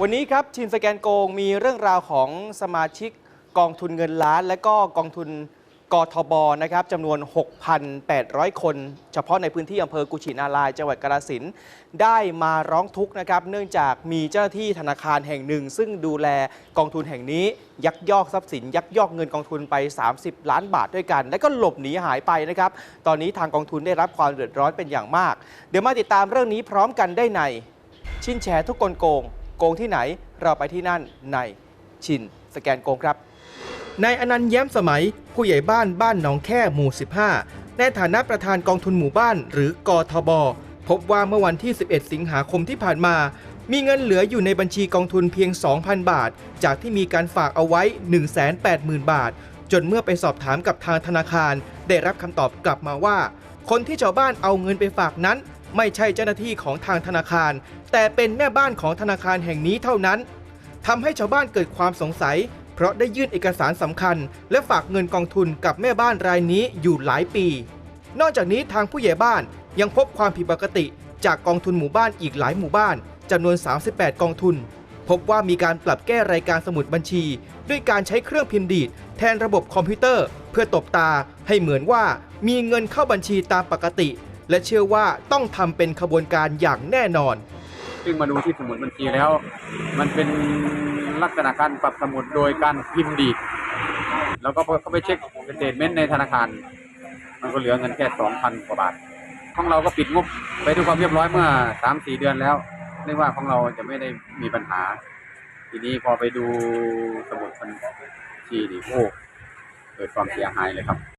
วันนี้ครับชินสแกนโกงมีเรื่องราวของสมาชิกกองทุนเงินล้าน และก็กองทุนกทบนะครับจำนวน 6,800 คน เฉพาะในพื้นที่อำเภอกุชินาราย จังหวัดกาฬสินได้มาร้องทุกข์นะครับ เนื่องจากมีเจ้าหน้าที่ธนาคารแห่งหนึ่ง ซึ่งดูแลกองทุนแห่งนี้ยักยอกทรัพย์สิน ยักยอกเงินกองทุนไป 30 ล้านบาทด้วยกัน และก็หลบหนีหายไปนะครับ ตอนนี้ทางกองทุนได้รับความเดือดร้อนเป็นอย่างมาก เดี๋ยวมาติดตามเรื่องนี้พร้อมกันได้ใน ชินแชร์ทุกกลโกง โกงที่ไหนเราไปที่นั่นในชินสแกนโกงครับนายอนันต์แย้มสมัย ผู้ใหญ่บ้านบ้านหนองแค่หมู่ 15 ในฐานะประธานกองทุนหมู่บ้านหรือกทบ พบว่าเมื่อวันที่ 11 สิงหาคมที่ผ่านมา มีเงินเหลืออยู่ในบัญชีกองทุนเพียง 2,000 บาท จากที่มีการฝากเอาไว้ 180,000 บาท จนเมื่อไปสอบถามกับทางธนาคาร ได้รับคำตอบกลับมาว่า คนที่ชาวบ้านเอาเงินไปฝากนั้น ไม่ใช่เจ้าหน้าที่ของทางธนาคาร แต่เป็นแม่บ้านของธนาคารแห่งนี้เท่านั้นทำให้ชาวบ้านเกิดความสงสัย เพราะได้ยื่นเอกสารสำคัญ และฝากเงินกองทุนกับแม่บ้านรายนี้อยู่หลายปี นอกจากนี้ทางผู้ใหญ่บ้านยังพบความผิดปกติ จากกองทุนหมู่บ้านอีกหลายหมู่บ้านจำนวน 38 กองทุน พบว่ามีการปรับแก้รายการสมุดบัญชี ด้วยการใช้เครื่องพิมพ์ดีดแทนระบบคอมพิวเตอร์ เพื่อตบตาให้เหมือนว่ามีเงินเข้าบัญชีตามปกติ และเชื่อว่าต้องทำเป็นขบวนการอย่างแน่นอน ซึ่งมาดูที่สมุดบัญชีแล้ว มันเป็นลักษณะการปรับสมุดโดยการพิมพ์ดีดแล้วก็เขาไปเช็คสเตทเมนต์ในธนาคาร มันก็เหลือเงินแค่สองพันกว่าบาท ของเราก็ปิดงบไปด้วยความเรียบร้อยเมื่อสามสี่เดือนแล้วเรียกว่าของเราจะไม่ได้มีปัญหา ทีนี้พอไปดูสมุดบัญชีนี่โอ้เกิดความเสียหายเลยครับ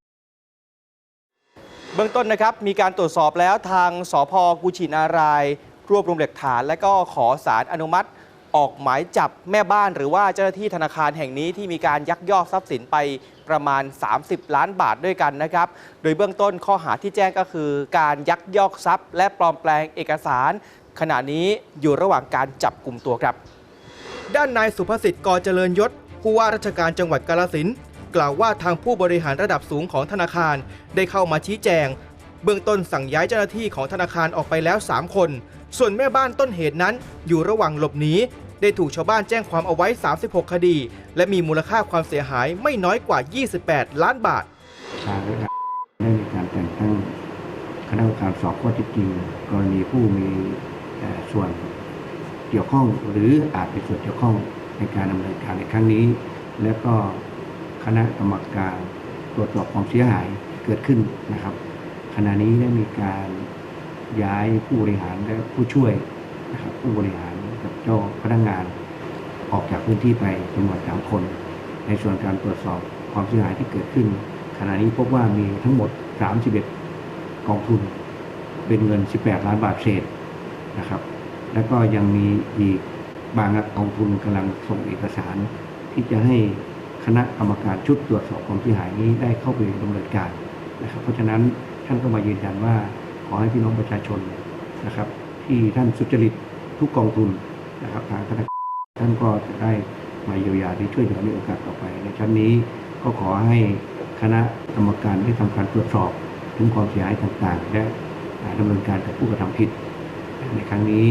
เบื้องต้นนะครับมีการตรวจสอบแล้วทางสพกุชินาราย รวบรวมหลักฐาน และก็ขอสารอนุมัติ ออกหมายจับแม่บ้านหรือว่าเจ้าหน้าที่ธนาคารแห่งนี้ที่มีการยักยอกทรัพย์สินไปประมาณ 30 ล้านบาทด้วยกันนะครับ โดยเบื้องต้นข้อหาที่แจ้งก็คือ การยักยอกทรัพย์ และปลอมแปลงเอกสาร ขณะนี้อยู่ระหว่างการจับกลุ่มตัวครับ ด้านนายสุภสิทธิ์กอเจริญยศผู้ว่าราชการจังหวัดกาฬสิน กล่าวว่าทางผู้บริหารระดับสูงของธนาคารได้เข้ามาชี้แจง เบื้องต้นสั่งย้ายเจ้าหน้าที่ของธนาคารออกไปแล้ว 3 คน ส่วนแม่บ้านต้นเหตุนั้นอยู่ระหว่างหลบหนีได้ถูกชาวบ้านแจ้งความเอาไว้ 36 คดี และมีมูลค่าความเสียหายไม่น้อยกว่า 28 ล้านบาททางระดับได้มีการแต่งตั้งคณะกรรมการสอบข้อเท็จจริงกรณีผู้มีส่วนเกี่ยวข้องหรืออาจเป็นส่วนเกี่ยวข้องในการดำเนินการในครั้งนี้ และก็ คณะกรรมการตรวจสอบความเสียหายเกิดขึ้นนะครับ ขณะนี้ได้มีการย้ายผู้บริหารและผู้ช่วยนะครับผู้บริหารกับเจ้าพนักงานออกจากพื้นที่ไปจำนวนสามคน ในส่วนการตรวจสอบความเสียหายที่เกิดขึ้น ขณะนี้พบว่ามีทั้งหมด 31 กองทุน เป็นเงิน 18 ล้านบาทเศษนะครับ แล้วก็ยังมีอีกบางกองทุนกำลังส่งเอกสารที่จะให้ คณะกรรมการชุดตรวจสอบความเสียหายนี้ได้เข้าไปดำเนินการนะครับ เพราะฉะนั้นท่านก็มายืนยันว่าขอให้พี่น้องประชาชนนะครับ ที่ท่านสุจริตทุกกองทุนนะครับทางคณะท่านก็จะได้มาเยียวยาที่ช่วยเหลือในโอกาสต่อไป ในชั้นนี้ก็ขอให้คณะกรรมการได้ทำการตรวจสอบถึงความเสียหายต่างๆ และอ่าดำเนินการกับผู้กระทำผิด ในครั้งนี้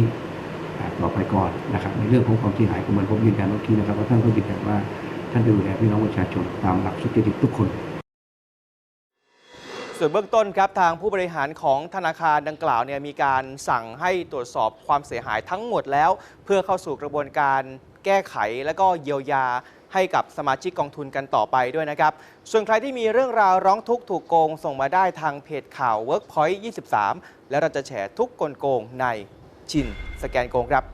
อ่าต่อไปก่อนนะครับ ในเรื่องของความเสียหายก็เหมือนผมยืนยันเมื่อกี้นะครับว่าท่านก็ยืนยันว่า ท่านดูแลพี่น้องประชาชนตามหลักสุจริตทุกคนส่วนเบื้องต้นครับทางผู้บริหารของธนาคารดังกล่าวเนี่ยมีการสั่งให้ตรวจสอบความเสียหายทั้งหมดแล้ว เพื่อเข้าสู่กระบวนการแก้ไขและก็เยียวยาให้กับสมาชิกกองทุนกันต่อไปด้วยนะครับ ส่วนใครที่มีเรื่องราวร้องทุกข์ถูกโกง ส่งมาได้ทางเพจข่าว Workpoint 23 และเราจะแฉทุกกลโกงในชินสแกนโกงครับ